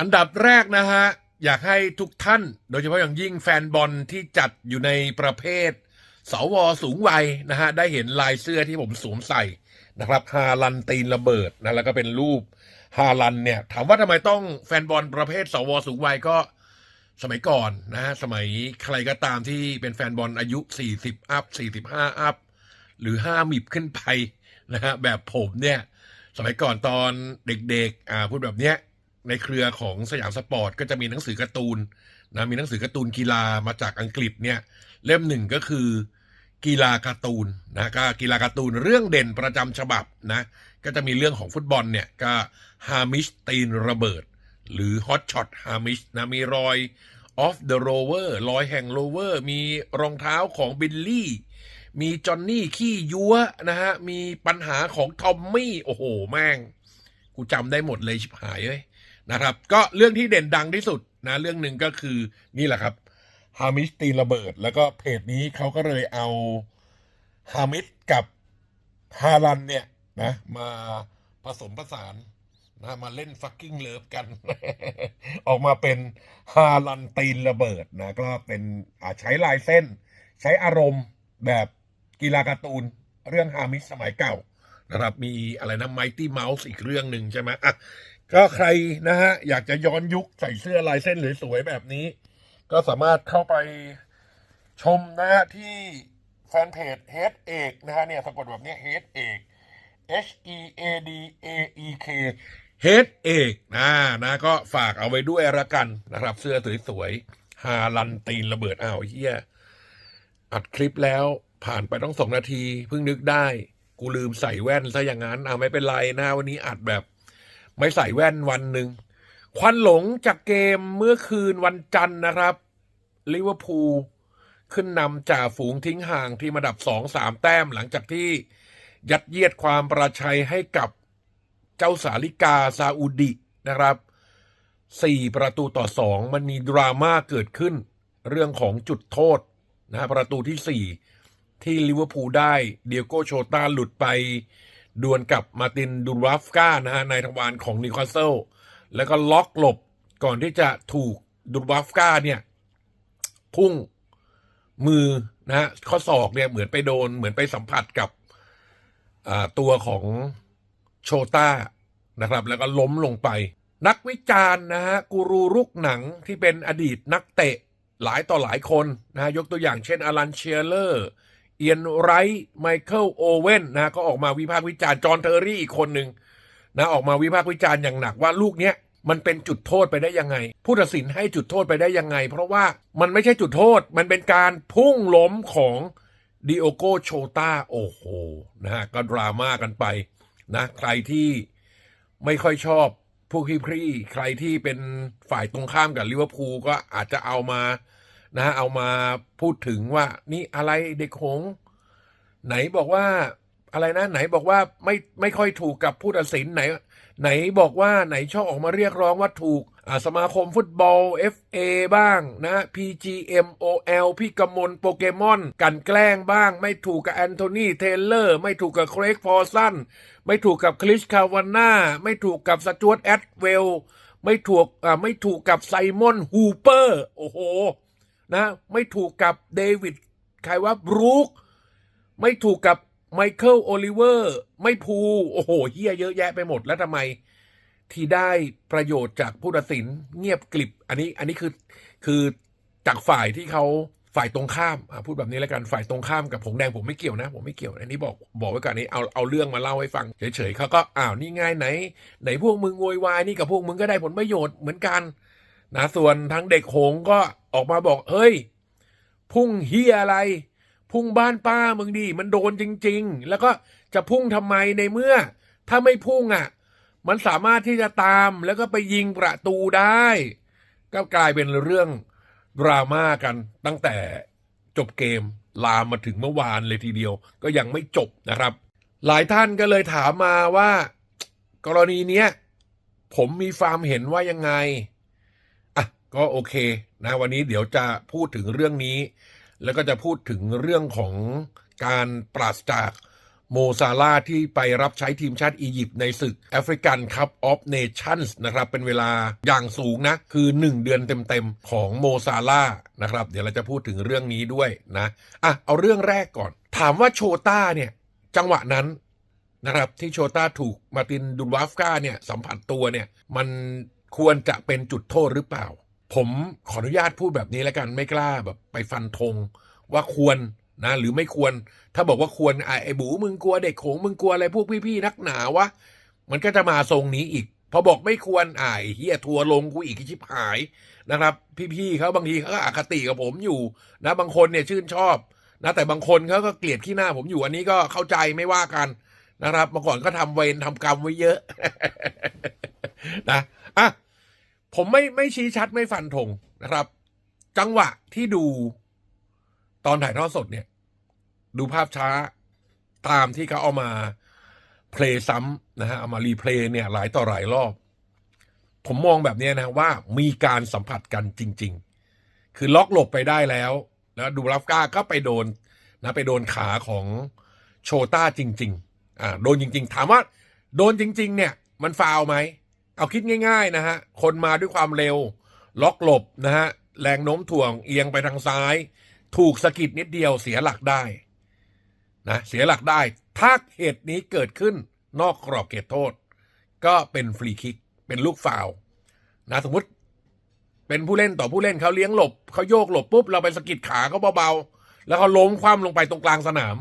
อันดับแรกนะฮะ อยากให้ทุกท่าน โดยเฉพาะอย่างยิ่งแฟนบอลที่จัดอยู่ในประเภท สวสูงวัยนะฮะ ได้เห็นลายเสื้อที่ผมสวมใส่นะครับฮาลันตีนระเบิดนะแล้วก็เป็นรูปฮาลันเนี่ย ถามว่าทำไมต้องแฟนบอลประเภท สวสูงวัยก็สมัยก่อนนะฮะสมัยใครก็ตามที่เป็นแฟนบอลอายุ 40 อัพ 45 อัพ หรือ 5 มิบขึ้นไปนะฮะแบบผมเนี่ย สมัยก่อนตอนเด็กๆอ่าพูดแบบเนี้ย ในเครือของสยามสปอร์ตก็จะมีหนังสือการ์ตูนนะมีหนังสือการ์ตูนกีฬามาจากอังกฤษเนี่ยเล่มหนึ่งก็คือกีฬาการ์ตูนนะก็กีฬาการ์ตูนเรื่องเด่นประจำฉบับนะก็จะมีเรื่องของฟุตบอลเนี่ยก็ฮามิชตีนระเบิด หรือฮอตช็อตฮามิชนะมีรอยออฟเดอะโรเวอร์รอยแห่งโรเวอร์มีรองเท้าของบิลลี่มีจอห์นนี่ขี้ยัวนะฮะมีปัญหาของทอมมี่โอ้โหแม่ง กูจำได้หมดเลยชิบหายเอ้ย นะครับ ก็เรื่องที่เด่นดังที่สุดนะเรื่องหนึ่งก็คือนี่แหละครับฮามิสตีนระเบิด แล้วก็เพจนี้เขาก็เลยเอาฮามิสกับฮารันเนี่ยนะมาผสมผสานนะมาเล่นฟักกิ้งเลิฟกัน ออกมาเป็นฮารันตีนระเบิดนะก็เป็นอาใช้ลายเส้น ใช้อารมณ์แบบกีฬาการ์ตูน เรื่องฮามิสสมัยเก่านะครับ มีอะไรนะ Mighty Mouse อีกเรื่องหนึ่งใช่ไหมอะ ก็ใครนะฮะ อยากจะย้อนยุคใส่เสื้อลายเส้นสวยๆแบบนี้ ก็สามารถเข้าไปชมนะฮะ ที่แฟนเพจ Head เอกนะฮะเนี่ยสะกดแบบนี้ย Head เอก H E A D A E K Head เอกนะนะก็ฝากเอาไว้ด้วยละกันนะครับ เสื้อสวยๆฮาลันตีนระเบิดอ้าวเฮียอัดคลิปแล้วผ่านไปต้องสองนาที เพิ่งนึกได้ กูลืมใส่แว่นซะอย่างนั้นอ่าไม่เป็นไรนะวันนี้อัดแบบ ไม่ใส่แว่นวันหนึ่งควันหลงจากเกมเมื่อคืนวันจันทร์นะครับลิเวอร์พูลขึ้นนำจ่าฝูงทิ้งห่างที่มาดับสองสามแต้มหลังจากที่ยัดเยียดความประชัยให้กับเจ้าสาลิกาซาอุดินะครับสี่ประตูต่อสองมันมีดราม่าเกิดขึ้น เรื่องของจุดโทษนะประตูที่4ที่ลิเวอร์พูลได้เดียโกโชตาหลุดไป ดวลกับมาตินดูราฟกานะฮะในทวารของนิวคาสเซิลแล้วก็ล็อกหลบก่อนที่จะถูกดูราฟกาเนี่ย พุ่งมือนะฮะข้อศอกเนี่ยเหมือนไปโดน เหมือนไปสัมผัสกับตัวของโชต้านะครับ แล้วก็ล้มลงไป นักวิจารณ์นะฮะกูรูรุกหนังที่เป็นอดีตนักเตะหลายต่อหลายคนนะฮะยกตัวอย่างเช่นอลันเชียเลอร์ เอียนไรท์ไมเคิลโอเว่นนะก็ออกมาวิพากษ์วิจารณ์จอห์นเทอร์รี่อีกคนหนึ่งนะออกมาวิพากษ์วิจารณ์อย่างหนักว่าลูกเนี้ยมันเป็นจุดโทษไปได้ยังไง ผู้ตัดสินให้จุดโทษไปได้ยังไง เพราะว่ามันไม่ใช่จุดโทษ มันเป็นการพุ่งล้มของดิโอโกโชตาโอ้โหนะฮะก็ดราม่ากันไปนะใครที่ไม่ค่อยชอบพวกพี่พรี่ ใครที่เป็นฝ่ายตรงข้ามกับลิเวอร์พูลก็อาจจะเอามา นะฮะเอามาพูดถึงว่านี่อะไรเด็กหง ไหนบอกว่าอะไรนะ ไหนบอกว่าไม่ไม่ค่อยถูกกับผู้ตัดสินไหน ไหนบอกว่าไหนชอบออกมาเรียกร้องว่าถูกสมาคมฟุตบอล FA บ้างนะ PGMOL พี่กมลโปเกมอน กันแกล้งบ้าง ไม่ถูกกับแอนโทนีเทเลอร์ ไม่ถูกกับเครกพอสันไม่ถูกกับคริสคาวาน่าไม่ถูกกับสจวตแอดเวลไม่ถูกอ่าไม่ถูกกับไซมอนฮูเปอร์ โอ้โห นะ ไม่ถูกกับเดวิดใครว่าบรูคไม่ถูกกับไมเคิลโอลิเวอร์ไม่พูโอ้โหเฮียเยอะแยะไปหมดแล้วทำไม ที่ได้ประโยชน์จากผู้ตัดสินเงียบกลิบ อันนี้อันนี้คือคือจากฝ่ายที่เขาฝ่ายตรงข้ามอะพูดแบบนี้แล้วกันฝ่ายตรงข้ามกับผงแดงผมไม่เกี่ยวนะ ผมไม่เกี่ยวอันนี้บอกบอกไว้ก่อนนี้เอาเอาเรื่องมาเล่าให้ฟังเฉยๆเขาก็อ้าวนี่ไงไหน ไหนพวกมึงโวยวายนี่กับพวกมึงก็ได้ผลประโยชน์เหมือนกันนะส่วนทั้งเด็กหงก็ ออกมาบอก เฮ้ย พุ่งเฮียอะไร พุ่งบ้านป้ามึงดี มันโดนจริง ๆ แล้วก็จะพุ่งทำไมในเมื่อ ถ้าไม่พุ่งอะ มันสามารถที่จะตามแล้วก็ไปยิงประตูได้ ก็กลายเป็นเรื่องดราม่ากันตั้งแต่จบเกมลามมาถึงเมื่อวานเลยทีเดียว ก็ยังไม่จบนะครับ หลายท่านก็เลยถามมาว่า กรณีเนี้ยผมมีความเห็นว่ายังไง อะ ก็โอเค นะวันนี้เดี๋ยวจะพูดถึงเรื่องนี้ แล้วก็จะพูดถึงเรื่องของการปราศจากโมซาลาที่ไปรับใช้ทีมชาติอียิปต์ในศึกแอฟริกันคัพออฟเนชั่นส์นะครับเป็นเวลาอย่างสูงนะ คือ 1 เดือนเต็มๆ ของโมซาลานะครับ เดี๋ยวเราจะพูดถึงเรื่องนี้ด้วยนะอะเอาเรื่องแรกก่อน ถามว่าโชต้าเนี่ย จังหวะนั้นนะครับ ที่โชต้าถูกมาตินดุลวาฟกาเนี่ย สัมผัสตัวเนี่ย มันควรจะเป็นจุดโทษหรือเปล่า ผมขออนุญาตพูดแบบนี้แล้วกันไม่กล้าแบบไปฟันธงว่าควรนะหรือไม่ควร ถ้าบอกว่าควรอะไอ้บูมึงกลัวเด็กโขงมึงกลัวอะไรพวกพี่ๆนักหนาวะมันก็จะมาทรงนี้อีก พอบอกไม่ควรอะไอ้เฮียทัวร์ลงกูอีกชิบหายนะครับ พี่ๆเขาบางทีเขาก็อคติกับผมอยู่ นะบางคนเนี่ยชื่นชอบนะแต่บางคนเขาก็เกลียดขี้หน้าผมอยู่อันนี้ก็เข้าใจไม่ว่ากันนะครับเมื่อก่อนก็ทำเวรทำกรรมไว้เยอะนะอะ ผมไม่ไม่ชี้ชัดไม่ฟันธงนะครับ จังหวะที่ดูตอนถ่ายทอดสดเนี่ย ดูภาพช้าตามที่เขาเอามาเพลย์ซ้ำนะฮะเอามารีเพลย์เนี่ยหลายต่อหลายรอบ ผมมองแบบนี้นะว่ามีการสัมผัสกันจริง ๆ คือล็อกหลบไปได้แล้ว แล้วดูรัฟก้าก็ไปโดนนะไปโดนขาของโชต้าจริง ๆ อ่าโดนจริง ๆ ถามว่าโดนจริง ๆ เนี่ย มันฟาวไหม เอาคิดง่าย ๆ นะฮะ คนมาด้วยความเร็ว ล็อกหลบนะฮะ แรงโน้มถ่วงเอียงไปทางซ้าย ถูกสะกิดนิดเดียวเสียหลักได้นะเสียหลักได้ ถ้าเหตุนี้เกิดขึ้นนอกกรอบเขตโทษ ก็เป็นฟรีคิก เป็นลูกฟาวนะสมมติเป็นผู้เล่นต่อผู้เล่นเขาเลี้ยงหลบเขาโยกหลบปุ๊บเราไปสะกิดขาเขาเบาๆ แล้วเขาล้มคว่ำลงไปตรงกลางสนาม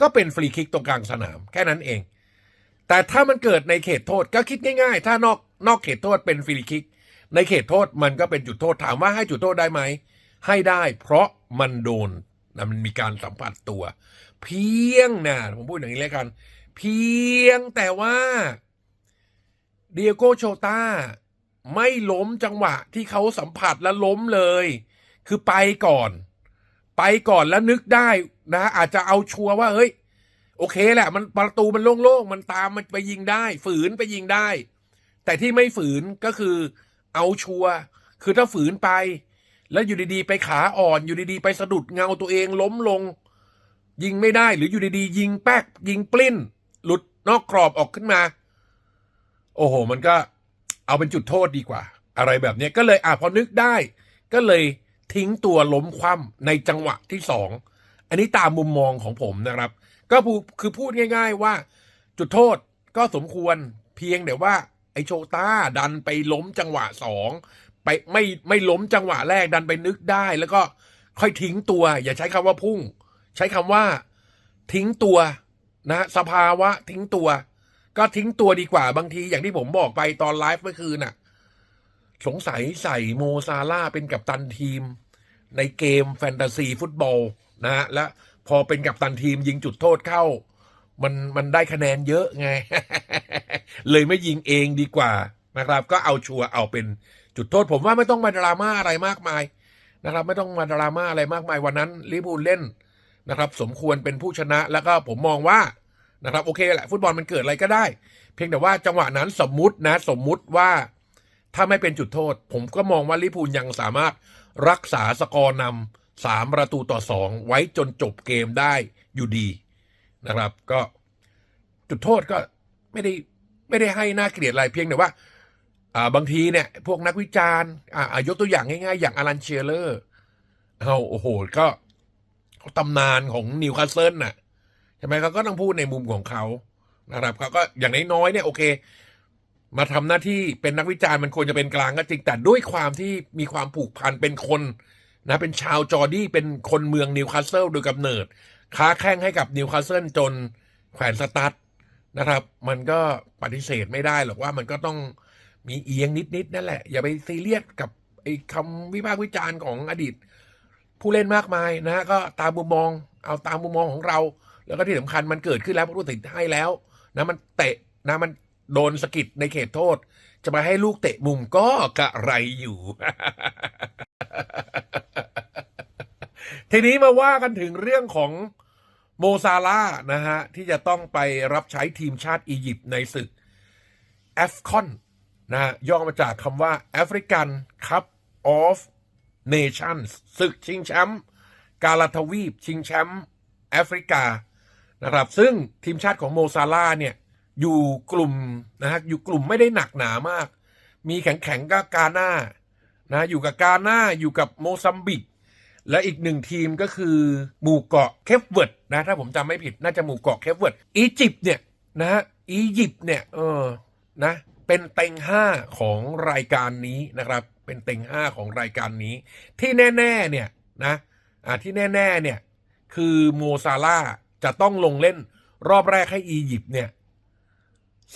ก็เป็นฟรีคิกตรงกลางสนาม แค่นั้นเอง แต่ถ้ามันเกิดในเขตโทษก็คิดง่าย ๆ ถ้านอก นอกเขตโทษเป็นฟรีคิก ในเขตโทษมันก็เป็นจุดโทษถามว่าให้จุดโทษได้ไหม ให้ได้เพราะมันโดนนะมันมีการสัมผัสตัว เพียงนะผมพูดอย่างนี้เลยกัน เพียงแต่ว่าเดียโกโชตาไม่ล้มจังหวะที่เขาสัมผัสแล้วล้มเลย คือไปก่อน ไปก่อนแล้วนึกได้นะ อาจจะเอาชัวร์ว่าเฮ้ย โอเคแหละ มันประตูมันโล่งๆ มันตามมันไปยิงได้ ฝืนไปยิงได้ แต่ที่ไม่ฝืนก็คือเอาชัวร์คือถ้าฝืนไป แล้วอยู่ดีๆ ไปขาอ่อนอยู่ดีๆ ไปสะดุดเงาตัวเองล้มลง ยิงไม่ได้หรืออยู่ดีๆ ยิงแป๊กยิงปลิ้น หลุดนอกกรอบออกขึ้นมา โอ้โห มันก็เอาเป็นจุดโทษดีกว่า อะไรแบบนี้ก็เลยอะพอนึกได้ ก็เลยทิ้งตัวล้มคว่ำในจังหวะที่สองอันนี้ตามมุมมองของผมนะครับ ก็พูคือพูดง่าย ๆว่า จุดโทษก็สมควรเพียงแต่ว่า ไอโชต้าดันไปล้มจังหวะสองไปไม่ไม่ล้มจังหวะแรกดันไปนึกได้ แล้วก็ค่อยทิ้งตัว อย่าใช้คำว่าพุ่ง ใช้คำว่า ทิ้งตัวนะ สภาวะทิ้งตัว ก็ทิ้งตัวดีกว่าบางที อย่างที่ผมบอกไปตอนไลฟ์เมื่อคืนน่ะ สงสัยใส่โมซาร่าเป็นกัปตันทีม ในเกมแฟนตาซีฟุตบอลนะฮะและพอเป็นกัปตันทีมยิงจุดโทษเข้า มันมันได้คะแนนเยอะไง เลยไม่ยิงเองดีกว่านะครับ ก็เอาชัวร์เอาเป็นจุดโทษ ผมว่าไม่ต้องมาดราม่าอะไรมากมายนะครับ ไม่ต้องมาดราม่าอะไรมากมายวันนั้นลิเวอร์พูลเล่นนะครับ สมควรเป็นผู้ชนะแล้วก็ผมมองว่านะครับโอเคแหละฟุตบอลมันเกิดอะไรก็ได้ เพียงแต่ว่าจังหวะนั้นสมมุตินะสมมุติว่าถ้าไม่เป็นจุดโทษ ผมก็มองว่าลิพูลยังสามารถรักษาสกอร์นำสามประตูต่อสองไว้จนจบเกมได้อยู่ดีนะครับ ก็จุดโทษก็ไม่ได้ ไม่ได้ให้น่าเกลียดอะไรเพียงแต่ว่าบางทีเนี่ย พวกนักวิจารณ์ยกตัวอย่างง่ายๆ อย่างอลันเชียเลอร์เอาโอ้โห ก็ตำนานของนิวคาสเซิลน่ะใช่ไหมเขาก็ต้องพูดในมุมของเขานะครับเขาก็อย่างน้อยๆเนี่ยโอเค มาทำหน้าที่เป็นนักวิจารณ์มันควรจะเป็นกลางก็จริงแต่ด้วยความที่มีความผูกพันเป็นคนนะเป็นชาวจอร์ดี้เป็นคนเมืองนิวคาสเซิลโดยกำเนิด ค้าแข่งให้กับนิวคาสเซิลจนแขวนสตั๊ด นะครับ มันก็ปฏิเสธไม่ได้หรอกว่ามันก็ต้องมีเอียงนิดๆนั่นแหละ อย่าไปซีเรียสกับไอ้คำวิพากษ์วิจารณ์ของอดีต ผู้เล่นมากมายนะก็ตามมุมมอง เอาตามมุมมองของเรา แล้วก็ที่สำคัญมันเกิดขึ้นแล้วผู้ตัดสินให้แล้วนะมันเตะนะมันโดนสกิดในเขตโทษ จะมาให้ลูกเตะมุมก็กระไรอยู่ ทีนี้มาว่ากันถึงเรื่องของ โมซาลานะฮะ ที่จะต้องไปรับใช้ทีมชาติอียิปต์ในศึกแอฟคอนนะฮะย่อมาจากคำว่า African Cup of Nations ศึกชิงแชมป์กาลาทวีป ชิงแชมป์แอฟริกานะครับ ซึ่งทีมชาติของโมซาลาเนี่ยอยู่กลุ่มนะฮะอยู่กลุ่มไม่ได้หนักหนามาก มีแข็งแข็งก็กาหน้านะอยู่กับกาหน้าอยู่กับโมซัมบิก และอีกหนึ่งทีมก็คือหมู่เกาะเคปเวิร์ดนะถ้าผมจำไม่ผิดน่าจะหมู่เกาะเคปเวิร์ดอียิปต์เนี่ยนะฮะอียิปต์เนี่ยเออนะเป็นเต็งห้าของรายการนี้นะครับเป็นเต็งห้าของรายการนี้ ที่แน่ๆเนี่ยนะอ่าที่แน่ๆเนี่ยคือโมซาลาจะต้องลงเล่นรอบแรกให้อียิปต์เนี่ย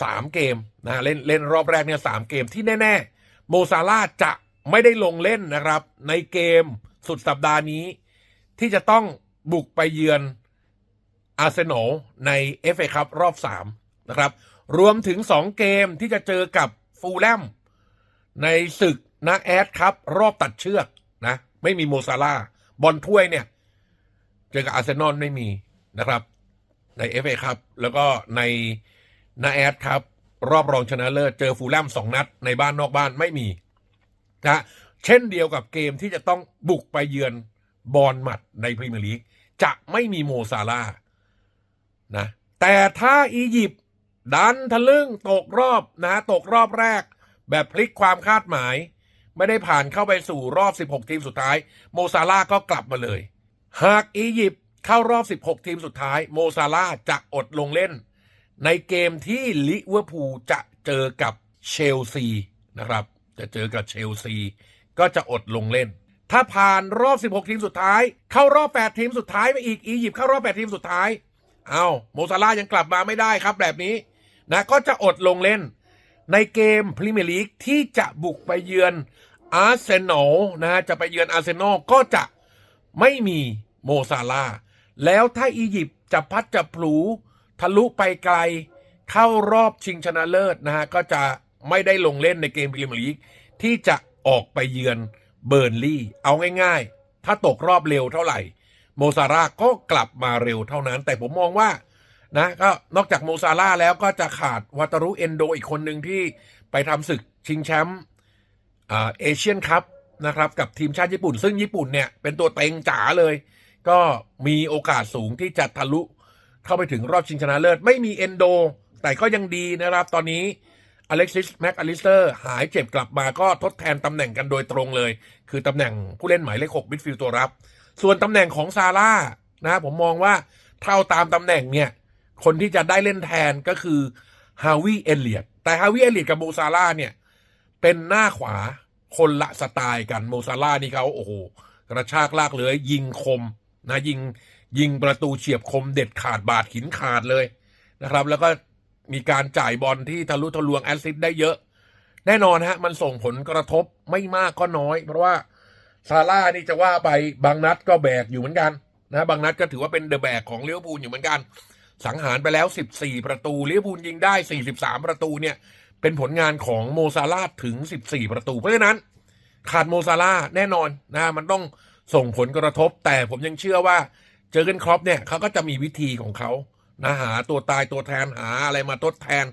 สามเกมนะเล่นเล่นรอบแรกเนี่ยสามเกมที่แน่ ๆ โมซาลาจะไม่ได้ลงเล่นนะครับ ในเกม สุดสัปดาห์นี้ ที่จะต้องบุกไปเยือนอาร์เซนอลใน FA คัพรอบสามนะครับ รวมถึงสองเกมที่จะเจอกับฟูลแลมในศึกนะแอดครับ รอบตัดเชือกนะ ไม่มีโมซาลาบอลถ้วยเนี่ย เจอกับอาร์เซนอลไม่มีนะครับ ใน FA ครับ แล้วก็ในนาแอดครับ รอบรองชนะเลิศเจอฟูลแลมสองนัด ในบ้านนอกบ้านไม่มีนะ เช่นเดียวกับเกมที่จะต้องบุกไปเยือนบอลหมัดในพรีเมียร์ลีกจะไม่มีโมซาลานะแต่ถ้าอียิปต์ดันทะลึ่งตกรอบนะตกรอบแรก แบบพลิกความคาดหมาย ไม่ได้ผ่านเข้าไปสู่รอบ 16 ทีมสุดท้าย โมซาลาก็กลับมาเลย หากอียิปต์เข้ารอบ 16 ทีมสุดท้าย โมซาลาจะอดลงเล่น ในเกมที่ลิเวอร์พูลจะเจอกับเชลซีนะครับ จะเจอกับเชลซี ก็จะอดลงเล่น ถ้าผ่านรอบ 16 ทีมสุดท้าย เข้ารอบ 8 ทีมสุดท้ายไปอีกอียิปต์เข้ารอบ 8 ทีมสุดท้าย เอาโมซาลายังกลับมาไม่ได้ครับแบบนี้นะก็จะอดลงเล่น ในเกมพรีเมียร์ลีกที่จะบุกไปเยือนอาร์เซนอลนะฮะจะไปเยือนอาร์เซนอลก็จะไม่มีโมซาลาแล้วถ้าอียิปต์จะพัดจะพลูทะลุไปไกล เข้ารอบชิงชนะเลิศนะฮะก็จะไม่ได้ลงเล่นในเกมพรีเมียร์ลีกที่จะ ออกไปเยือนเบิร์นลี่ เอาง่ายๆ ถ้าตกรอบเร็วเท่าไหร่ โมซาร่าก็กลับมาเร็วเท่านั้น แต่ผมมองว่านะก็นอกจากโมซาร่าแล้วก็จะขาดวาตารุเอนโดอีกคนหนึ่งที่ไปทำศึกชิงแชมป์เอเชียนคัพนะครับกับทีมชาติญี่ปุ่น ซึ่งญี่ปุ่นเนี่ยเป็นตัวเต็งจ๋าเลย ก็มีโอกาสสูงที่จะทะลุเข้าไปถึงรอบชิงชนะเลิศ ไม่มีเอนโด แต่ก็ยังดีนะครับ ตอนนี้ อเล็กซิสแม็กอลิสเตอร์หายเจ็บกลับมาก็ทดแทนตำแหน่งกันโดยตรงเลย คือตำแหน่งผู้เล่นหมายเลขหกมิดฟิลด์ตัวรับ ส่วนตำแหน่งของซาร่าห์นะผมมองว่าเท่าตามตำแหน่งเนี่ย คนที่จะได้เล่นแทนก็คือฮาวิเอเลียตแต่ฮาวิเอเลียตกับโมซาร่าเนี่ย เป็นหน้าขวาคนละสไตล์กันโมซาร่านี่เขาโอ้โหกระชากลากเลื้อยยิงคมนะยิงยิงประตูเฉียบคมเด็ดขาดบาดหินขาดเลยนะครับ แล้วก็ มีการจ่ายบอลที่ทะลุทะลวงแอสซิสต์ได้เยอะ แน่นอนฮะ มันส่งผลกระทบไม่มากก็น้อย เพราะว่าซาร่านี่จะว่าไปบางนัดก็แบกอยู่เหมือนกันนะบางนัดก็ถือว่าเป็นเดอะแบกของเลิเวพูลอยู่เหมือนกัน สังหารไปแล้ว 14 ประตูเลิเวพูลยิงได้ 43 ประตูเนี่ย เป็นผลงานของโมซาลาถึง 14 ประตู เพราะฉะนั้นขาดโมซาลาแน่นอนนะมันต้องส่งผลกระทบ แต่ผมยังเชื่อว่าเจอเกนครอปเนี่ยเขาก็จะมีวิธีของเขา นะหาตัวตายตัวแทนหาอะไรมาทดแทน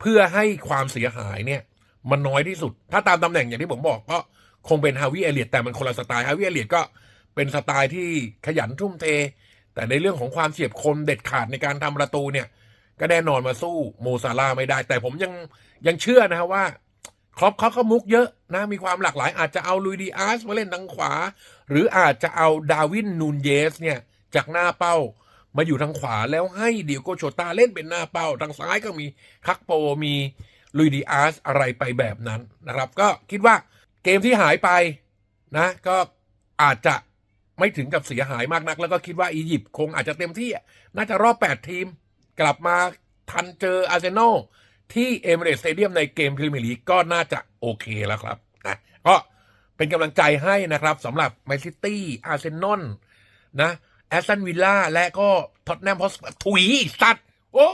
เพื่อให้ความเสียหายเนี่ย มันน้อยที่สุด ถ้าตามตำแหน่งอย่างที่ผมบอกก็คงเป็นฮาวิเอเลียตแต่มันคนละสไตล์ฮาวิเอเลียตก็เป็นสไตล์ที่ขยันทุ่มเท แต่ในเรื่องของความเฉียบคมเด็ดขาดในการทำประตูเนี่ย ก็แน่นอนมาสู้โมซาลาไม่ได้ แต่ผมยังยังเชื่อนะฮะว่าครอปเขาก็มุกเยอะนะมีความหลากหลาย อาจจะเอาลุยดีอาร์สมาเล่นทางขวา หรืออาจจะเอาดาวินนูนเยสเนี่ยจากหน้าเป้า มาอยู่ทางขวาแล้วให้เดียโกโชตาเล่นเป็นหน้าเป้า ทางซ้ายก็มีคักโปมีลุยดีอาร์สอะไรไปแบบนั้นนะครับ ก็คิดว่าเกมที่หายไปนะ ก็อาจจะไม่ถึงกับเสียหายมากนัก แล้วก็คิดว่าอียิปต์คงอาจจะเต็มที่ น่าจะรอบ 8 ทีม กลับมาทันเจออาร์เซนอลที่เอเมเรสเตเดียมในเกมพรีเมียร์ลีกก็น่าจะโอเคแล้วครับนะก็เป็นกำลังใจให้นะครับสำหรับแมนซิตี้อาร์เซนอลนะ แอสตันวิลล่าและก็ท็อตแนมพอสถุยสัตว์โอ้